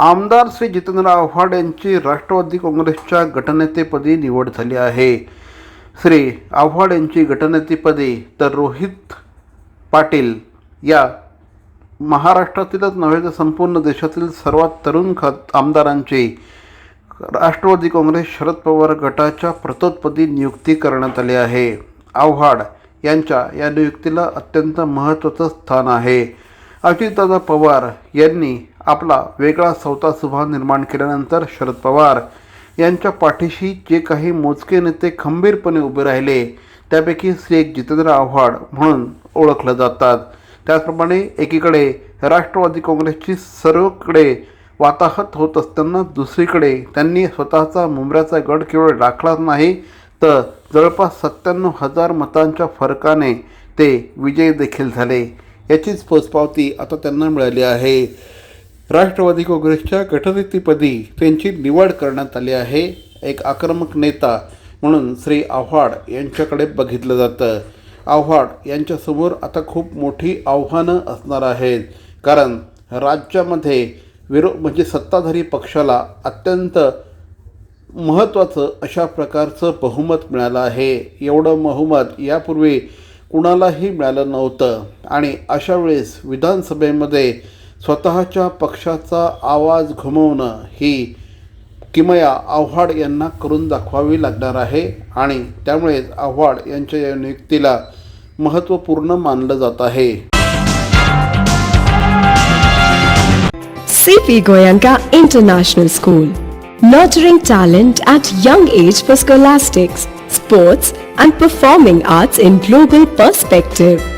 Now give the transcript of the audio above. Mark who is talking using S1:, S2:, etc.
S1: आमदार श्री जितेंद्र आव्हाड यांची राष्ट्रवादी काँग्रेसच्या गटनेतेपदी निवड झाली आहे. श्री आव्हाड यांची गटनेतेपदी तर रोहित पाटील या महाराष्ट्रातीलच नव्हे तर संपूर्ण देशातील सर्वात तरुण ख आमदारांची राष्ट्रवादी काँग्रेस शरद पवार गटाच्या प्रतोदपदी नियुक्ती करण्यात आली आहे. आव्हाड यांच्या या नियुक्तीला अत्यंत महत्त्वाचं स्थान आहे. अजितदादा पवार यांनी आपला वेगळा सौता सुभा निर्माण केल्यानंतर शरद पवार यांच्या पाठीशी जे काही मोजके नेते खंबीरपणे उभे राहिले त्यापैकी श्री एक जितेंद्र आव्हाड म्हणून ओळखलं जातात. त्याचप्रमाणे एकीकडे राष्ट्रवादी काँग्रेसची सर्वकडे वाताहत होत असताना दुसरीकडे त्यांनी स्वतःचा मुंबऱ्याचा गड केवळ राखलाच नाही तर जवळपास सत्त्याण्णव हजार मतांच्या फरकाने ते विजयी देखील झाले. याचीच पोचपावती आता त्यांना मिळाली आहे. राष्ट्रवादी काँग्रेसच्या गटनेतेपदी त्यांची निवड करण्यात आली आहे. एक आक्रमक नेता म्हणून श्री आव्हाड यांच्याकडे बघितलं जातं. आव्हाड यांच्यासमोर आता खूप मोठी आव्हानं असणार आहेत. कारण राज्यामध्ये विरो म्हणजे सत्ताधारी पक्षाला अत्यंत महत्त्वाचं अशा प्रकारचं बहुमत मिळालं आहे. एवढं बहुमत यापूर्वी कुणालाही मिळालं नव्हतं. आणि अशा वेळेस विधानसभेमध्ये स्वतःच्या पक्षाचा आवाज घुमवणं ही किमया आव्हाड यांना करून दाखवावी लागणार आहे आणि त्यामुळेच आव्हाड यांच्या या नियुक्तीला महत्त्वपूर्ण मानलं जात आहे.
S2: C P Goenka International School. Nurturing talent at young age for scholastics sports and performing arts in global perspective